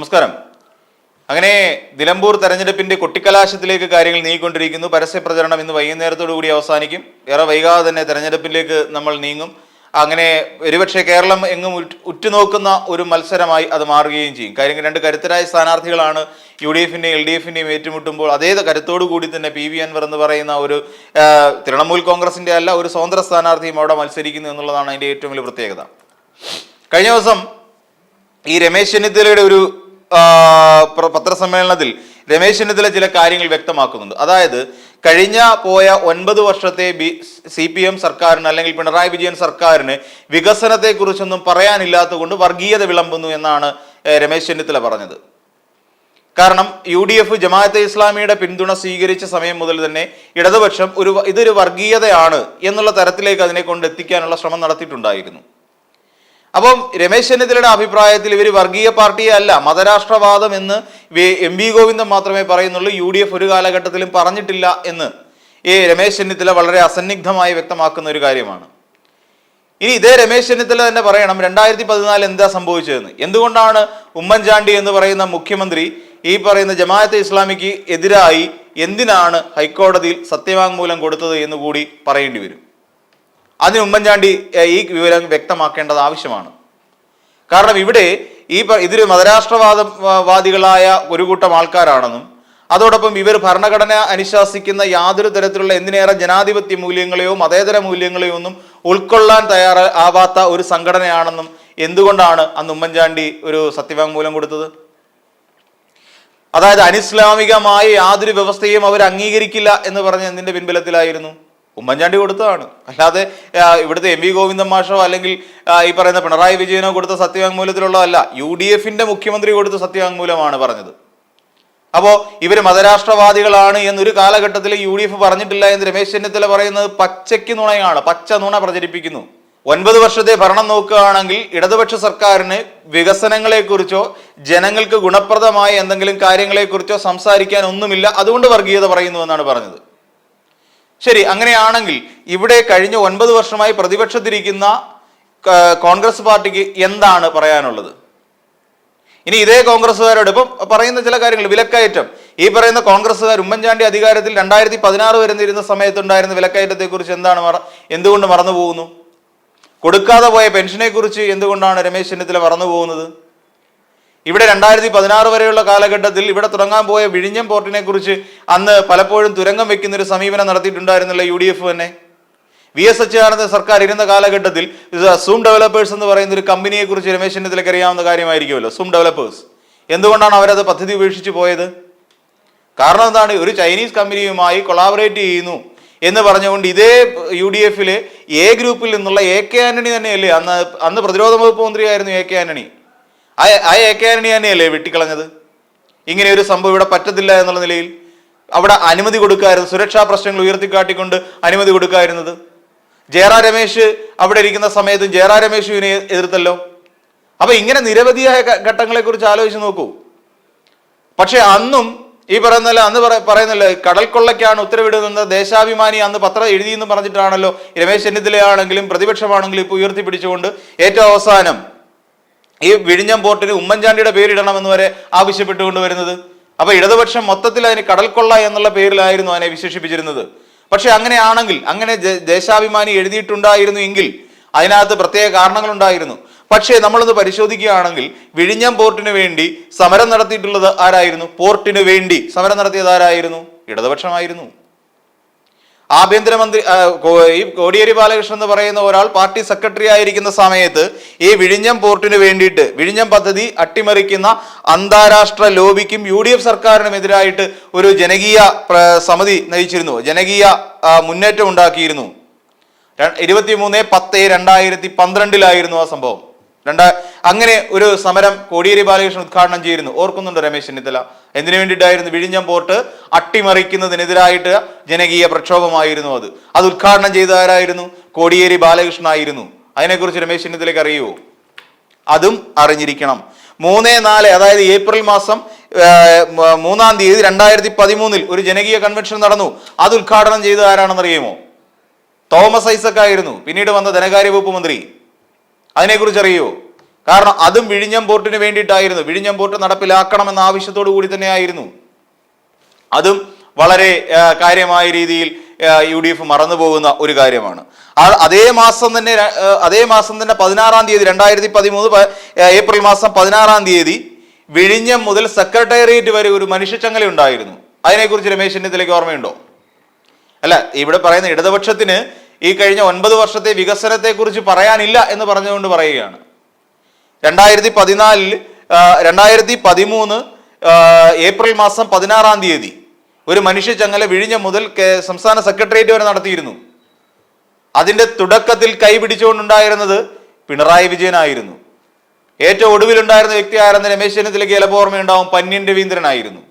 നമസ്കാരം. അങ്ങനെ നിലമ്പൂർ തെരഞ്ഞെടുപ്പിന്റെ കൊട്ടിക്കലാശത്തിലേക്ക് കാര്യങ്ങൾ നീങ്ങിക്കൊണ്ടിരിക്കുന്നു. പരസ്യ പ്രചരണം ഇന്ന് വൈകുന്നേരത്തോടു കൂടി അവസാനിക്കും. ഏറെ വൈകാതെ തന്നെ തെരഞ്ഞെടുപ്പിലേക്ക് നമ്മൾ നീങ്ങും. അങ്ങനെ ഒരുപക്ഷെ കേരളം എങ്ങും ഉറ്റുനോക്കുന്ന ഒരു മത്സരമായി അത് മാറുകയും ചെയ്യും. കാര്യം രണ്ട് കരുത്തരായ സ്ഥാനാർത്ഥികളാണ് യു ഡി എഫിന്റെയും എൽ ഡി എഫിന്റെയും ഏറ്റുമുട്ടുമ്പോൾ അതേ കരുത്തോടു കൂടി തന്നെ പി വി അൻവർ എന്ന് പറയുന്ന ഒരു തൃണമൂൽ കോൺഗ്രസിന്റെ അല്ല ഒരു സ്വതന്ത്ര സ്ഥാനാർത്ഥിയും അവിടെ മത്സരിക്കുന്നു എന്നുള്ളതാണ് അതിന്റെ ഏറ്റവും വലിയ പ്രത്യേകത. കഴിഞ്ഞ ദിവസം ഈ രമേശ് ചെന്നിത്തലയുടെ ഒരു പത്രസമ്മേളനത്തിൽ രമേശ് ചെന്നിത്തല ചില കാര്യങ്ങൾ വ്യക്തമാക്കുന്നുണ്ട്. അതായത് കഴിഞ്ഞ പോയ ഒൻപത് വർഷത്തെ ബി സി പി എം സർക്കാരിന് അല്ലെങ്കിൽ പിണറായി വിജയൻ സർക്കാരിന് വികസനത്തെക്കുറിച്ചൊന്നും പറയാനില്ലാത്തത് കൊണ്ട് വർഗീയത വിളമ്പുന്നു എന്നാണ് രമേശ് ചെന്നിത്തല പറഞ്ഞത്. കാരണം യു ഡി എഫ് ജമാഅത്തെ ഇസ്ലാമിയുടെ പിന്തുണ സ്വീകരിച്ച സമയം മുതൽ തന്നെ ഇടതുപക്ഷം ഒരു ഇതൊരു വർഗീയതയാണ് എന്നുള്ള തരത്തിലേക്ക് അതിനെ കൊണ്ട് എത്തിക്കാനുള്ള ശ്രമം നടത്തിയിട്ടുണ്ടായിരുന്നു. അപ്പം രമേശ് ചെന്നിത്തലയുടെ അഭിപ്രായത്തിൽ ഇവർ വർഗീയ പാർട്ടിയെ അല്ല മതരാഷ്ട്രവാദം എന്ന് എം വി ഗോവിന്ദൻ മാത്രമേ പറയുന്നുള്ളൂ. യു ഡി എഫ് ഒരു കാലഘട്ടത്തിലും പറഞ്ഞിട്ടില്ല എന്ന് ഈ രമേശ് ചെന്നിത്തല വളരെ അസന്നിഗ്ധമായി വ്യക്തമാക്കുന്ന ഒരു കാര്യമാണ്. ഇനി ഇതേ രമേശ് ചെന്നിത്തല തന്നെ പറയണം രണ്ടായിരത്തി പതിനാല് എന്താ സംഭവിച്ചതെന്ന്. എന്തുകൊണ്ടാണ് ഉമ്മൻചാണ്ടി എന്ന് പറയുന്ന മുഖ്യമന്ത്രി ഈ പറയുന്ന ജമാഅത്തെ ഇസ്ലാമിക്ക് എതിരായി എന്തിനാണ് ഹൈക്കോടതിയിൽ സത്യവാങ്മൂലം കൊടുത്തത് എന്ന് കൂടി പറയേണ്ടി വരും. അതിന് ഉമ്മൻചാണ്ടി ഈ വിവരം വ്യക്തമാക്കേണ്ടത് ആവശ്യമാണ്. കാരണം ഇവിടെ ഈ ഇതൊരു മതരാഷ്ട്രവാദം വാദികളായ ഒരു കൂട്ടം ആൾക്കാരാണെന്നും അതോടൊപ്പം ഇവർ ഭരണഘടന അനുശാസിക്കുന്ന യാതൊരു തരത്തിലുള്ള എന്തിനേറെ ജനാധിപത്യ മൂല്യങ്ങളെയോ മതേതര മൂല്യങ്ങളെയോ ഒന്നും ഉൾക്കൊള്ളാൻ തയ്യാറ ആവാത്ത ഒരു സംഘടനയാണെന്നും എന്തുകൊണ്ടാണ് അന്ന് ഉമ്മൻചാണ്ടി ഒരു സത്യവാങ്മൂലം കൊടുത്തത്? അതായത് അനിസ്ലാമികമായ യാതൊരു വ്യവസ്ഥയും അവർ അംഗീകരിക്കില്ല എന്ന് പറഞ്ഞ എന്തിന്റെ പിൻബലത്തിലായിരുന്നു? ഉമ്മൻചാണ്ടി കൊടുത്തതാണ്. അല്ലാതെ ഇവിടുത്തെ എം വി ഗോവിന്ദൻ മാഷോ അല്ലെങ്കിൽ ഈ പറയുന്ന പിണറായി വിജയനോ കൊടുത്ത സത്യവാങ്മൂലത്തിലുള്ളതല്ല യു ഡി എഫിന്റെ മുഖ്യമന്ത്രി കൊടുത്ത സത്യവാങ്മൂലമാണ് പറഞ്ഞത്. അപ്പോ ഇവർ മതരാഷ്ട്രവാദികളാണ് എന്നൊരു കാലഘട്ടത്തിൽ യു ഡി എഫ് പറഞ്ഞിട്ടില്ല എന്ന് രമേശ് ചെന്നിത്തല പറയുന്നത് പച്ചയ്ക്ക് നുണയാണ് പച്ച നുണ പ്രചരിപ്പിക്കുന്നു. ഒൻപത് വർഷത്തെ ഭരണം നോക്കുകയാണെങ്കിൽ ഇടതുപക്ഷ സർക്കാരിന് വികസനങ്ങളെക്കുറിച്ചോ ജനങ്ങൾക്ക് ഗുണപ്രദമായ എന്തെങ്കിലും കാര്യങ്ങളെക്കുറിച്ചോ സംസാരിക്കാൻ ഒന്നുമില്ല. അതുകൊണ്ട് വർഗീയത പറയുന്നു എന്നാണ് പറഞ്ഞത്. ശരി അങ്ങനെയാണെങ്കിൽ ഇവിടെ കഴിഞ്ഞ ഒൻപത് വർഷമായി പ്രതിപക്ഷത്തിരിക്കുന്ന കോൺഗ്രസ് പാർട്ടിക്ക് എന്താണ് പറയാനുള്ളത്? ഇനി ഇതേ കോൺഗ്രസ്സുകാരോട് ഇപ്പം പറയുന്ന ചില കാര്യങ്ങൾ വിലക്കയറ്റം. ഈ പറയുന്ന കോൺഗ്രസ്സുകാർ ഉമ്മൻചാണ്ടി അധികാരത്തിൽ രണ്ടായിരത്തി പതിനാറ് വരുന്നിരുന്ന സമയത്തുണ്ടായിരുന്ന വിലക്കയറ്റത്തെ കുറിച്ച് എന്താണ് മറ എന്തുകൊണ്ട് മറന്നു പോകുന്നു? കൊടുക്കാതെ പോയ പെൻഷനെ കുറിച്ച് എന്തുകൊണ്ടാണ് രമേശ് ചെന്നിത്തല മറന്നു പോകുന്നത്? ഇവിടെ രണ്ടായിരത്തി പതിനാറ് വരെയുള്ള കാലഘട്ടത്തിൽ ഇവിടെ തുടങ്ങാൻ പോയ വിഴിഞ്ഞം പോർട്ടിനെ കുറിച്ച് അന്ന് പലപ്പോഴും തുരങ്കം വെക്കുന്ന ഒരു സമീപനം നടത്തിയിട്ടുണ്ടായിരുന്നില്ല യു ഡി എഫ് തന്നെ വി എസ് അച്യുതാനന്ദ സർക്കാർ ഇരുന്ന കാലഘട്ടത്തിൽ സൂം ഡെവലപ്പേഴ്സ് എന്ന് പറയുന്ന ഒരു കമ്പനിയെ കുറിച്ച് രമേശ് ചെന്നിത്തലയ്ക്ക് അറിയാവുന്ന കാര്യമായിരിക്കുമല്ലോ സൂം ഡെവലപ്പേഴ്സ് എന്തുകൊണ്ടാണ് അവരത് പദ്ധതി ഉപേക്ഷിച്ച് പോയത്? കാരണം എന്താണ്? ഒരു ചൈനീസ് കമ്പനിയുമായി കൊളാബറേറ്റ് ചെയ്യുന്നു എന്ന് പറഞ്ഞുകൊണ്ട് ഇതേ യു ഡി എഫിലെ എ ഗ്രൂപ്പിൽ നിന്നുള്ള എ കെ ആന്റണി തന്നെയല്ലേ? അന്ന് അന്ന് പ്രതിരോധ വകുപ്പ് മന്ത്രിയായിരുന്നു എ കെ ആന്റണി. ആ എ കെ ആന്റണി തന്നെയല്ലേ വെട്ടിക്കളഞ്ഞത്? ഇങ്ങനെ ഒരു സംഭവം ഇവിടെ പറ്റത്തില്ല എന്നുള്ള നിലയിൽ അവിടെ അനുമതി കൊടുക്കായിരുന്നു. സുരക്ഷാ പ്രശ്നങ്ങൾ ഉയർത്തിക്കാട്ടിക്കൊണ്ട് അനുമതി കൊടുക്കായിരുന്നത്. ജയറാ രമേശ് അവിടെ ഇരിക്കുന്ന സമയത്തും ജയറാ രമേശ് ഇതിനെ എതിർത്തല്ലോ. അപ്പൊ ഇങ്ങനെ നിരവധിയായ ഘട്ടങ്ങളെ കുറിച്ച് ആലോചിച്ച് നോക്കൂ. പക്ഷെ അന്നും ഈ പറയുന്നല്ല അന്ന് പറ- പറയുന്നല്ലോ കടൽ കൊള്ളയ്ക്കാണ് ഉത്തരവിടുന്നത് ദേശാഭിമാനി അന്ന് പത്രം എഴുതിയെന്ന് പറഞ്ഞിട്ടാണല്ലോ രമേശ് ചെന്നിത്തലയാണെങ്കിലും പ്രതിപക്ഷമാണെങ്കിലും ഇപ്പോൾ ഉയർത്തിപ്പിടിച്ചുകൊണ്ട് ഏറ്റവും അവസാനം ഈ വിഴിഞ്ഞം പോർട്ടിന് ഉമ്മൻചാണ്ടിയുടെ പേരിടണമെന്ന് വരെ ആവശ്യപ്പെട്ടുകൊണ്ട് വരുന്നത്. അപ്പൊ ഇടതുപക്ഷം മൊത്തത്തിൽ അതിന് കടൽക്കൊള്ള എന്നുള്ള പേരിലായിരുന്നു അതിനെ വിശേഷിപ്പിച്ചിരുന്നത്. പക്ഷെ അങ്ങനെയാണെങ്കിൽ അങ്ങനെ ദേശാഭിമാനി എഴുതിയിട്ടുണ്ടായിരുന്നു എങ്കിൽ അതിനകത്ത് പ്രത്യേക കാരണങ്ങളുണ്ടായിരുന്നു. പക്ഷേ നമ്മളൊന്ന് പരിശോധിക്കുകയാണെങ്കിൽ വിഴിഞ്ഞം പോർട്ടിന് വേണ്ടി സമരം നടത്തിയിട്ടുള്ളത് ആരായിരുന്നു? പോർട്ടിന് വേണ്ടി സമരം നടത്തിയത് ആരായിരുന്നു? ഇടതുപക്ഷമായിരുന്നു. ആഭ്യന്തരമന്ത്രി ഈ കോടിയേരി ബാലകൃഷ്ണൻ എന്ന് പറയുന്ന ഒരാൾ പാർട്ടി സെക്രട്ടറി ആയിരിക്കുന്ന സമയത്ത് ഈ വിഴിഞ്ഞം പോർട്ടിന് വേണ്ടിയിട്ട് വിഴിഞ്ഞം പദ്ധതി അട്ടിമറിക്കുന്ന അന്താരാഷ്ട്ര ലോബിക്കും യു ഡി എഫ് സർക്കാരിനും ഒരു ജനകീയ സമിതി നയിച്ചിരുന്നു. ജനകീയ മുന്നേറ്റം ഉണ്ടാക്കിയിരുന്നു. ഇരുപത്തിമൂന്ന് പത്ത് രണ്ടായിരത്തി പന്ത്രണ്ടിലായിരുന്നു ആ സംഭവം. രണ്ടാ അങ്ങനെ ഒരു സമരം കോടിയേരി ബാലകൃഷ്ണൻ ഉദ്ഘാടനം ചെയ്യുന്നു ഓർക്കുന്നുണ്ട് രമേശ് ചെന്നിത്തല? എന്തിനു വേണ്ടിയിട്ടായിരുന്നു വിഴിഞ്ഞം പോർട്ട് അട്ടിമറിക്കുന്നതിനെതിരായിട്ട് ജനകീയ പ്രക്ഷോഭമായിരുന്നു അത്. അത് ഉദ്ഘാടനം ചെയ്ത ആരായിരുന്നു? കോടിയേരി ബാലകൃഷ്ണനായിരുന്നു അതിനെക്കുറിച്ച് രമേശ് ചെന്നിത്തലയ്ക്ക് അറിയുമോ അതും അറിഞ്ഞിരിക്കണം. മൂന്ന് നാല് അതായത് ഏപ്രിൽ മാസം മൂന്നാം തീയതി രണ്ടായിരത്തി പതിമൂന്നിൽ ഒരു ജനകീയ കൺവെൻഷൻ നടന്നു. അത് ഉദ്ഘാടനം ചെയ്ത ആരാണെന്ന് അറിയുമോ? തോമസ് ഐസക് ആയിരുന്നു പിന്നീട് വന്ന ധനകാര്യ വകുപ്പ് മന്ത്രി. അതിനെക്കുറിച്ച് അറിയുമോ കാരണം അതും വിഴിഞ്ഞം പോർട്ടിന് വേണ്ടിയിട്ടായിരുന്നു. വിഴിഞ്ഞം പോർട്ട് നടപ്പിലാക്കണമെന്ന ആവശ്യത്തോടു കൂടി തന്നെയായിരുന്നു. അതും വളരെ കാര്യമായ രീതിയിൽ യു ഡി എഫ് മറന്നു പോകുന്ന ഒരു കാര്യമാണ്. അതേ മാസം തന്നെ അതേ മാസം തന്നെ പതിനാറാം തീയതി രണ്ടായിരത്തി പതിമൂന്ന് ഏപ്രിൽ മാസം പതിനാറാം തീയതി വിഴിഞ്ഞം മുതൽ സെക്രട്ടേറിയറ്റ് വരെ ഒരു മനുഷ്യച്ചങ്ങല ഉണ്ടായിരുന്നു. അതിനെക്കുറിച്ച് രമേശ് ചെന്നിത്തലയ്ക്ക് ഓർമ്മയുണ്ടോ? അല്ല ഇവിടെ പറയുന്ന ഇടതുപക്ഷത്തിന് ഈ കഴിഞ്ഞ ഒൻപത് വർഷത്തെ വികസനത്തെക്കുറിച്ച് പറയാനില്ല എന്ന് പറഞ്ഞുകൊണ്ട് പറയുകയാണ്. രണ്ടായിരത്തി പതിനാലിൽ രണ്ടായിരത്തി പതിമൂന്ന് ഏപ്രിൽ മാസം പതിനാറാം തീയതി ഒരു മനുഷ്യ ചങ്ങല വിഴിഞ്ഞ മുതൽ സംസ്ഥാന സെക്രട്ടേറിയറ്റ് വരെ നടത്തിയിരുന്നു. അതിന്റെ തുടക്കത്തിൽ കൈപിടിച്ചുകൊണ്ടുണ്ടായിരുന്നത് പിണറായി വിജയനായിരുന്നു. ഏറ്റവും ഒടുവിലുണ്ടായിരുന്ന വ്യക്തി ആയിരുന്ന രമേശ് ചെന്നിത്തലയ്ക്ക് ചിലപ്പോൾ ഓർമ്മയുണ്ടാവും പന്നിൻ രവീന്ദ്രനായിരുന്നു.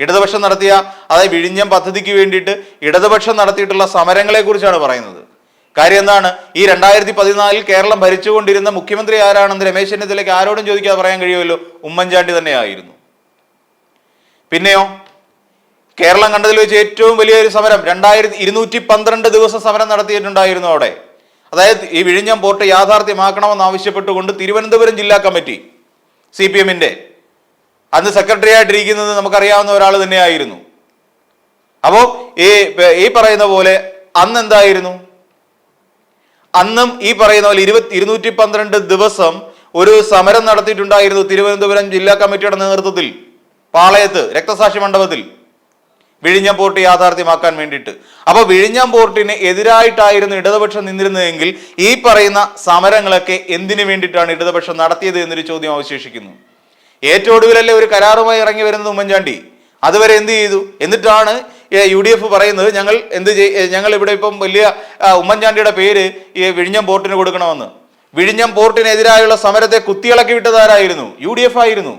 ഇടതുപക്ഷം നടത്തിയ അതായത് വിഴിഞ്ഞം പദ്ധതിക്ക് വേണ്ടിയിട്ട് ഇടതുപക്ഷം നടത്തിയിട്ടുള്ള സമരങ്ങളെ കുറിച്ചാണ് പറയുന്നത്. കാര്യം എന്താണ്? ഈ രണ്ടായിരത്തി പതിനാലിൽ കേരളം ഭരിച്ചുകൊണ്ടിരുന്ന മുഖ്യമന്ത്രി ആരാണെന്ന് രമേശ് ചെന്നിത്തലയ്ക്ക് ആരോടും ചോദിക്കാതെ പറയാൻ കഴിയുമല്ലോ? ഉമ്മൻചാണ്ടി തന്നെയായിരുന്നു. പിന്നെയോ? കേരളം കണ്ടതിൽ വെച്ച് ഏറ്റവും വലിയൊരു സമരം രണ്ടായിരത്തി ഇരുന്നൂറ്റി പന്ത്രണ്ട് ദിവസം സമരം നടത്തിയിട്ടുണ്ടായിരുന്നു അവിടെ. അതായത് ഈ വിഴിഞ്ഞം പോർട്ട് യാഥാർത്ഥ്യമാക്കണമെന്ന് ആവശ്യപ്പെട്ടുകൊണ്ട് തിരുവനന്തപുരം ജില്ലാ കമ്മിറ്റി സി പി എമ്മിന്റെ അന്ന് സെക്രട്ടറി ആയിട്ടിരിക്കുന്നത് നമുക്കറിയാവുന്ന ഒരാൾ തന്നെയായിരുന്നു. അപ്പോൾ ഈ ഈ പറയുന്ന പോലെ അന്ന് എന്തായിരുന്നു? അന്നും ഈ പറയുന്ന പോലെ ഇരുപത്തി ഇരുന്നൂറ്റി പന്ത്രണ്ട് ദിവസം ഒരു സമരം നടത്തിയിട്ടുണ്ടായിരുന്നു തിരുവനന്തപുരം ജില്ലാ കമ്മിറ്റിയുടെ നേതൃത്വത്തിൽ പാളയത്ത് രക്തസാക്ഷി മണ്ഡപത്തിൽ. വിഴിഞ്ഞം പോർട്ട് യാഥാർത്ഥ്യമാക്കാൻ വേണ്ടിയിട്ട്. അപ്പൊ വിഴിഞ്ഞം പോർട്ടിന് എതിരായിട്ടായിരുന്നു ഇടതുപക്ഷം നിന്നിരുന്നതെങ്കിൽ ഈ പറയുന്ന സമരങ്ങളൊക്കെ എന്തിനു വേണ്ടിയിട്ടാണ് ഇടതുപക്ഷം നടത്തിയത് എന്നൊരു ചോദ്യം അവശേഷിക്കുന്നു. ഏറ്റവും ഒടുവിലല്ലേ ഒരു കരാറുമായി ഇറങ്ങി വരുന്നത് ഉമ്മൻചാണ്ടി. അതുവരെ എന്ത് ചെയ്തു? എന്നിട്ടാണ് യു ഡി എഫ് പറയുന്നത് ഞങ്ങൾ എന്ത് ഞങ്ങൾ ഇവിടെ ഇപ്പം വലിയ ഉമ്മൻചാണ്ടിയുടെ പേര് ഈ വിഴിഞ്ഞം പോർട്ടിന് കൊടുക്കണമെന്ന്. വിഴിഞ്ഞം പോർട്ടിനെതിരായുള്ള സമരത്തെ കുത്തിയിളക്കി വിട്ടതാരായിരുന്നു യു ഡി എഫ് ആയിരുന്നു.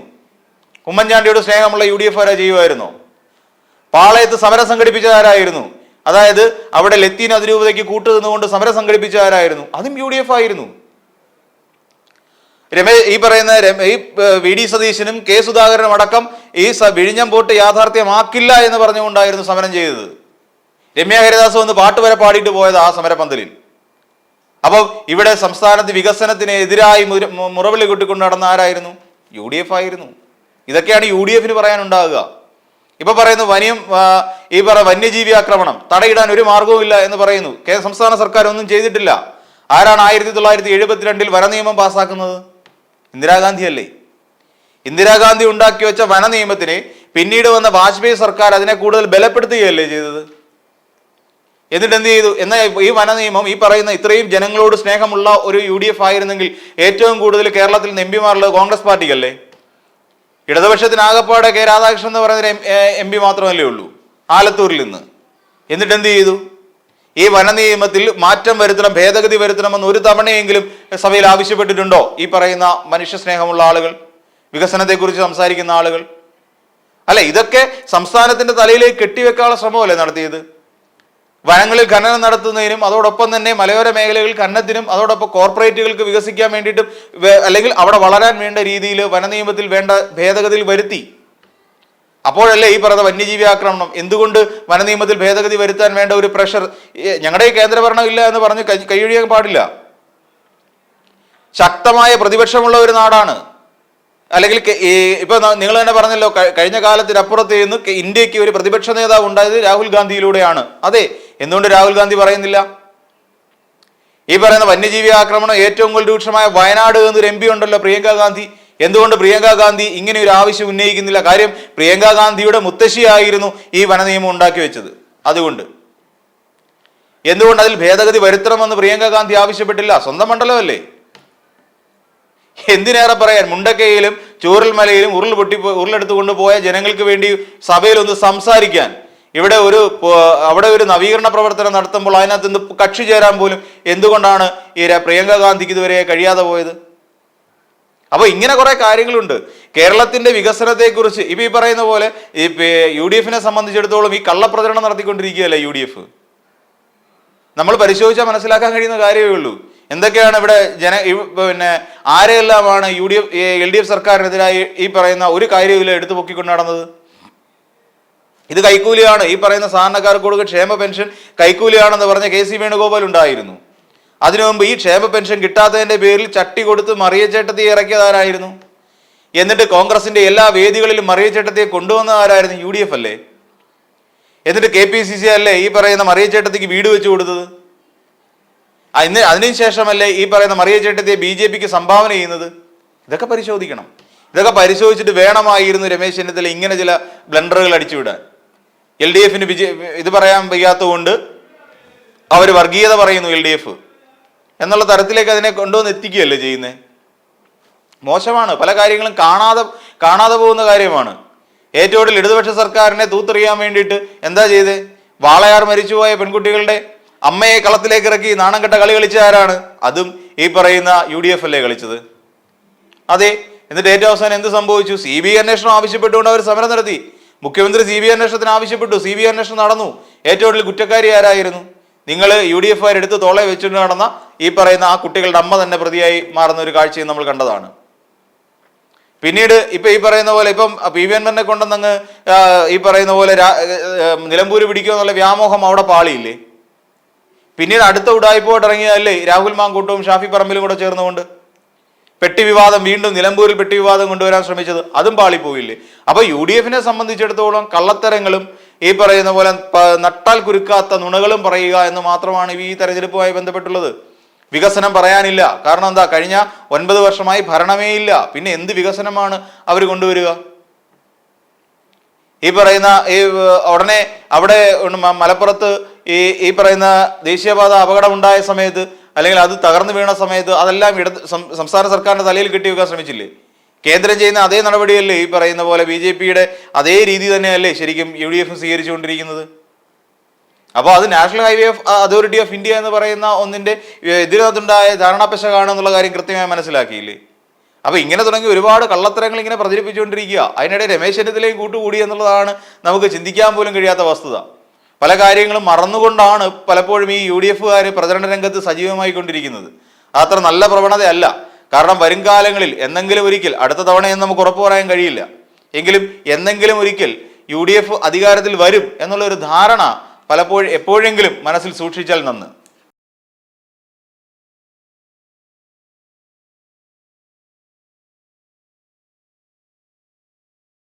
ഉമ്മൻചാണ്ടിയോട് സ്നേഹമുള്ള യു ഡി എഫ് ആരാ ചെയ്യുമായിരുന്നോ? പാളയത്ത് സമരം സംഘടിപ്പിച്ചതാരായിരുന്നു അതായത് അവിടെ ലത്തീൻ അതിരൂപതയ്ക്ക് കൂട്ടുനിന്നുകൊണ്ട് സമരം സംഘടിപ്പിച്ചതാരായിരുന്നു അതും യു ഡി എഫ് ആയിരുന്നു. രമേ ഈ പറയുന്ന ഈ വി ഡി സതീശനും കെ സുധാകരനും അടക്കം ഈ വിഴിഞ്ഞം പോട്ട് യാഥാർത്ഥ്യമാക്കില്ല എന്ന് പറഞ്ഞുകൊണ്ടായിരുന്നു സമരം ചെയ്തത്. രമ്യ ഹരിദാസ് വന്ന് പാട്ട് വരെ പാടിയിട്ട് പോയത് ആ സമരപന്തലിൽ. അപ്പോൾ ഇവിടെ സംസ്ഥാനത്ത് വികസനത്തിന് എതിരായി മുറവിളി കൂട്ടിക്കൊണ്ട് നടന്ന ആരായിരുന്നു? യു ഡി എഫ് ആയിരുന്നു. ഇതൊക്കെയാണ് യു ഡി എഫിന് പറയാനുണ്ടാകുക. ഇപ്പൊ പറയുന്നു വനിയം ഈ പറ വന്യജീവി ആക്രമണം തടയിടാൻ ഒരു മാർഗവുമില്ല എന്ന് പറയുന്നു. സംസ്ഥാന സർക്കാർ ഒന്നും ചെയ്തിട്ടില്ല. ആരാണ് ആയിരത്തി തൊള്ളായിരത്തി എഴുപത്തിരണ്ടിൽ വനനിയമം പാസ്സാക്കുന്നത് ഇന്ദിരാഗാന്ധി അല്ലേ ഇന്ദിരാഗാന്ധി ഉണ്ടാക്കി വെച്ച വന നിയമത്തിനെ പിന്നീട് വന്ന വാജ്പേയി സർക്കാർ അതിനെ കൂടുതൽ ബലപ്പെടുത്തുകയല്ലേ ചെയ്തത്? എന്നിട്ട് എന്ത് ചെയ്തു എന്നാൽ ഈ വന നിയമം ഈ പറയുന്ന ഇത്രയും ജനങ്ങളോട് സ്നേഹമുള്ള ഒരു യു ഡി എഫ് ആയിരുന്നെങ്കിൽ ഏറ്റവും കൂടുതൽ കേരളത്തിൽ നിന്ന് എം കോൺഗ്രസ് പാർട്ടിക്കല്ലേ? ഇടതുപക്ഷത്തിന് ആകപ്പാടെ കെ രാധാകൃഷ്ണൻ എന്ന് പറയുന്ന എം പി മാത്രമല്ലേ ഉള്ളൂ ആലത്തൂരിൽ നിന്ന്. എന്നിട്ട് എന്ത് ചെയ്തു ഈ വനനിയമത്തിൽ മാറ്റം വരുത്തണം ഭേദഗതി വരുത്തണമെന്ന് ഒരു തവണയെങ്കിലും സഭയിൽ ആവശ്യപ്പെട്ടിട്ടുണ്ടോ? ഈ പറയുന്ന മനുഷ്യ സ്നേഹമുള്ള ആളുകൾ വികസനത്തെക്കുറിച്ച് സംസാരിക്കുന്ന ആളുകൾ. അല്ല ഇതൊക്കെ സംസ്ഥാനത്തിന്റെ തലയിലേക്ക് കെട്ടിവെക്കാനുള്ള ശ്രമമല്ലേ നടത്തിയത്? വനങ്ങളിൽ ഖനനം നടത്തുന്നതിനും അതോടൊപ്പം തന്നെ മലയോര മേഖലകളിൽ ഖനനത്തിനും അതോടൊപ്പം കോർപ്പറേറ്റുകൾക്ക് വികസിക്കാൻ വേണ്ടിയിട്ടും അല്ലെങ്കിൽ അവിടെ വളരാൻ വേണ്ട രീതിയിൽ വനനിയമത്തിൽ വേണ്ട ഭേദഗതിയിൽ വരുത്തി. അപ്പോഴല്ലേ ഈ പറയുന്ന വന്യജീവി ആക്രമണം? എന്തുകൊണ്ട് വന നിയമത്തിൽ ഭേദഗതി വരുത്താൻ വേണ്ട ഒരു പ്രഷർ ഞങ്ങളുടെ കേന്ദ്രഭരണം ഇല്ല എന്ന് പറഞ്ഞ് കൈയൊഴിയാൻ പാടില്ല. ശക്തമായ പ്രതിപക്ഷമുള്ള ഒരു നാടാണ്. അല്ലെങ്കിൽ ഇപ്പൊ നിങ്ങൾ തന്നെ പറഞ്ഞല്ലോ കഴിഞ്ഞ കാലത്തിനപ്പുറത്ത് നിന്ന് ഇന്ത്യയ്ക്ക് ഒരു പ്രതിപക്ഷ നേതാവ് ഉണ്ടായത് രാഹുൽ ഗാന്ധിയിലൂടെയാണ്. അതെ എന്തുകൊണ്ട് രാഹുൽ ഗാന്ധി പറയുന്നില്ല? ഈ പറയുന്ന വന്യജീവി ആക്രമണം ഏറ്റവും കൂടുതൽ രൂക്ഷമായ വയനാട് എന്നൊരു എം ഉണ്ടല്ലോ പ്രിയങ്ക ഗാന്ധി. എന്തുകൊണ്ട് പ്രിയങ്ക ഗാന്ധി ഇങ്ങനെ ഒരു ആവശ്യം ഉന്നയിക്കുന്നില്ല? കാര്യം പ്രിയങ്ക ഗാന്ധിയുടെ മുത്തശ്ശിയായിരുന്നു ഈ വനനിയമം ഉണ്ടാക്കി വെച്ചത്. അതുകൊണ്ട്. എന്തുകൊണ്ട് അതിൽ ഭേദഗതി വരുത്തണമെന്ന് പ്രിയങ്ക ഗാന്ധി ആവശ്യപ്പെട്ടില്ല? സ്വന്തം മണ്ഡലമല്ലേ? എന്തിനേറെ പറയാൻ? മുണ്ടക്കയിലും ചൂരൽമലയിലും ഉരുൾ പൊട്ടി ഉരുളെടുത്തു കൊണ്ടുപോയ ജനങ്ങൾക്ക് വേണ്ടി സഭയിൽ ഒന്ന് സംസാരിക്കാൻ. ഇവിടെ ഒരു അവിടെ ഒരു നവീകരണ പ്രവർത്തനം നടത്തുമ്പോൾ അതിനകത്ത് കക്ഷി ചേരാൻ പോലും എന്തുകൊണ്ടാണ് ഈ പ്രിയങ്ക ഗാന്ധിക്ക് ഇതുവരെ കഴിയാതെ പോയത്? അപ്പൊ ഇങ്ങനെ കുറെ കാര്യങ്ങളുണ്ട്. കേരളത്തിന്റെ വികസനത്തെക്കുറിച്ച് ഇപ്പൊ ഈ പറയുന്ന പോലെ ഈ യു ഡി എഫിനെ സംബന്ധിച്ചിടത്തോളം ഈ കള്ളപ്രചരണം നടത്തിക്കൊണ്ടിരിക്കുകയല്ലേ യു ഡി എഫ്? നമ്മൾ പരിശോധിച്ചാൽ മനസ്സിലാക്കാൻ കഴിയുന്ന കാര്യമേ ഉള്ളൂ. എന്തൊക്കെയാണ് ഇവിടെ ജന പിന്നെ ആരെയെല്ലാമാണ് U D F L D F സർക്കാരിനെതിരായി ഈ പറയുന്ന ഒരു കാര്യമില്ല എടുത്തു പൊക്കിക്കൊണ്ട് നടന്നത്? ഇത് കൈക്കൂലിയാണ്. ഈ പറയുന്ന സാധാരണക്കാർക്ക് കൊടുക്കുക ക്ഷേമ പെൻഷൻ കൈക്കൂലിയാണെന്ന് പറഞ്ഞ കെ സി വേണുഗോപാൽ ഉണ്ടായിരുന്നു. അതിനു മുമ്പ് ഈ ക്ഷേമ പെൻഷൻ കിട്ടാത്തതിന്റെ പേരിൽ ചട്ടി കൊടുത്ത് മറിയച്ചേട്ടത്തി ഇറക്കിയതാരായിരുന്നു എന്നിട്ട് കോൺഗ്രസിന്റെ എല്ലാ വേദികളിലും മറിയച്ചേട്ടത്തിയെ കൊണ്ടുവന്നതാരായിരുന്നു യു ഡി എഫ് അല്ലേ? എന്നിട്ട് കെ പി സി സി അല്ലേ ഈ പറയുന്ന മറിയച്ചേട്ടത്തിക്ക് വീട് വെച്ചു കൊടുത്തത്? ഇന്ന് അതിനുശേഷമല്ലേ ഈ പറയുന്ന മറിയച്ചേട്ടത്തിയെ ബി ജെ പിക്ക് സംഭാവന ചെയ്യുന്നത്? ഇതൊക്കെ പരിശോധിക്കണം. ഇതൊക്കെ പരിശോധിച്ചിട്ട് വേണമായിരുന്നു രമേശ് ചെന്നിത്തല ഇങ്ങനെ ചില ബ്ലണ്ടറുകൾ അടിച്ചുവിടാൻ. എൽ ഡി എഫിന് വിജയ ഇത് പറയാൻ വയ്യാത്തതുകൊണ്ട് അവർ വർഗീയത പറയുന്നു എൽ ഡി എഫ്. എന്നുള്ള തരത്തിലേക്ക് അതിനെ കൊണ്ടുവന്ന് എത്തിക്കുകയല്ലേ ചെയ്യുന്നത് മോശമാണ്. പല കാര്യങ്ങളും കാണാതെ കാണാതെ പോകുന്ന കാര്യമാണ്. ഏറ്റവും ഇടതുപക്ഷ സർക്കാരിനെ തൂത്തെറിയാൻ വേണ്ടിയിട്ട് എന്താ ചെയ്ത്? വാളയാർ മരിച്ചുപോയ പെൺകുട്ടികളുടെ അമ്മയെ കളത്തിലേക്ക് ഇറക്കി നാണം കെട്ട കളി കളിച്ച ആരാണ്? അതും ഈ പറയുന്ന യു ഡി എഫ് അല്ലേ കളിച്ചത്? അതെ എന്നിട്ട് ഏറ്റവും അവസാനം എന്ത് സംഭവിച്ചു? സി ബി അന്വേഷണം ആവശ്യപ്പെട്ടുകൊണ്ട് അവർ സമരം നടത്തി. മുഖ്യമന്ത്രി സി ബി അന്വേഷണത്തിന് ആവശ്യപ്പെട്ടു. സി ബി അന്വേഷണം നടന്നു. ഏറ്റവും കൂടുതൽ കുറ്റക്കാരി ആരായിരുന്നു? നിങ്ങൾ യു ഡി എഫ് എടുത്ത് തോളെ വെച്ചുകൊണ്ട് നടന്ന ഈ പറയുന്ന ആ കുട്ടികളുടെ അമ്മ തന്നെ പ്രതിയായി മാറുന്ന ഒരു കാഴ്ചയും നമ്മൾ കണ്ടതാണ്. പിന്നീട് ഇപ്പൊ ഈ പറയുന്ന പോലെ ഇപ്പം പി വി എൻവറിനെ കൊണ്ടുവന്നങ്ങ് ആ, ഈ പറയുന്ന പോലെ നിലമ്പൂര് പിടിക്കുക എന്നുള്ള വ്യാമോഹം അവിടെ പാളിയില്ലേ? പിന്നീട് അടുത്ത ഉടായ്പോട്ട് ഇറങ്ങിയതല്ലേ രാഹുൽ മാങ്കൂട്ടവും ഷാഫി പറമ്പിലും കൂടെ ചേർന്നുകൊണ്ട്? പെട്ടി വിവാദം വീണ്ടും നിലമ്പൂരിൽ പെട്ടി വിവാദം കൊണ്ടുവരാൻ ശ്രമിച്ചത് അതും പാളിപ്പോയില്ലേ? അപ്പൊ യു ഡി എഫിനെ സംബന്ധിച്ചിടത്തോളം കള്ളത്തരങ്ങളും ഈ പറയുന്ന പോലെ നട്ടാൽ കുരുക്കാത്ത നുണകളും പറയുക എന്ന് മാത്രമാണ് ഈ തെരഞ്ഞെടുപ്പുമായി ബന്ധപ്പെട്ടുള്ളത്. വികസനം പറയാനില്ല. കാരണം എന്താ? കഴിഞ്ഞ ഒൻപത് വർഷമായി ഭരണമേ ഇല്ല. പിന്നെ എന്ത് വികസനമാണ് അവർ കൊണ്ടുവരിക? ഈ പറയുന്ന ഈ ഉടനെ അവിടെ മലപ്പുറത്ത് ഈ ഈ പറയുന്ന ദേശീയപാത അപകടമുണ്ടായ സമയത്ത് അല്ലെങ്കിൽ അത് തകർന്നു വീണ സമയത്ത് അതെല്ലാം ഇടത് സംസ്ഥാന സർക്കാരിന്റെ തലയിൽ കെട്ടിവെക്കാൻ ശ്രമിച്ചില്ലേ? കേന്ദ്രം ചെയ്യുന്ന അതേ നടപടിയല്ലേ ഈ പറയുന്ന പോലെ ബി ജെ പിയുടെ അതേ രീതി തന്നെയല്ലേ ശരിക്കും യു ഡി എഫ് സ്വീകരിച്ചുകൊണ്ടിരിക്കുന്നത്? അപ്പോൾ അത് national highway of authority of India എന്ന് പറയുന്ന ഒന്നിന്റെ എതിരകത്തുണ്ടായ ഇതിനകത്തുണ്ടായ കാണുമെന്നുള്ള കാര്യം കൃത്യമായി മനസ്സിലാക്കിയില്ലേ? അപ്പോൾ ഇങ്ങനെ തുടങ്ങി ഒരുപാട് കള്ളത്തരങ്ങൾ ഇങ്ങനെ പ്രചരിപ്പിച്ചുകൊണ്ടിരിക്കുക. അതിനിടെ രമേശ് ചെന്നിത്തലയും കൂട്ടുകൂടി എന്നുള്ളതാണ് നമുക്ക് ചിന്തിക്കാൻ പോലും കഴിയാത്ത വസ്തുത. പല കാര്യങ്ങളും മറന്നുകൊണ്ടാണ് പലപ്പോഴും ഈ യു ഡി എഫുകാർ പ്രചരണ രംഗത്ത് സജീവമായി കൊണ്ടിരിക്കുന്നത് അത്ര നല്ല പ്രവണതയല്ല. കാരണം വരും കാലങ്ങളിൽ എന്നെങ്കിലും ഒരിക്കൽ അടുത്ത തവണയെന്ന് നമുക്ക് ഉറപ്പു പറയാൻ കഴിയില്ല. എങ്കിലും എന്നെങ്കിലും ഒരിക്കൽ യു ഡി എഫ് അധികാരത്തിൽ വരും എന്നുള്ളൊരു ധാരണ പലപ്പോഴും എപ്പോഴെങ്കിലും മനസ്സിൽ സൂക്ഷിച്ചാൽ നന്ന്.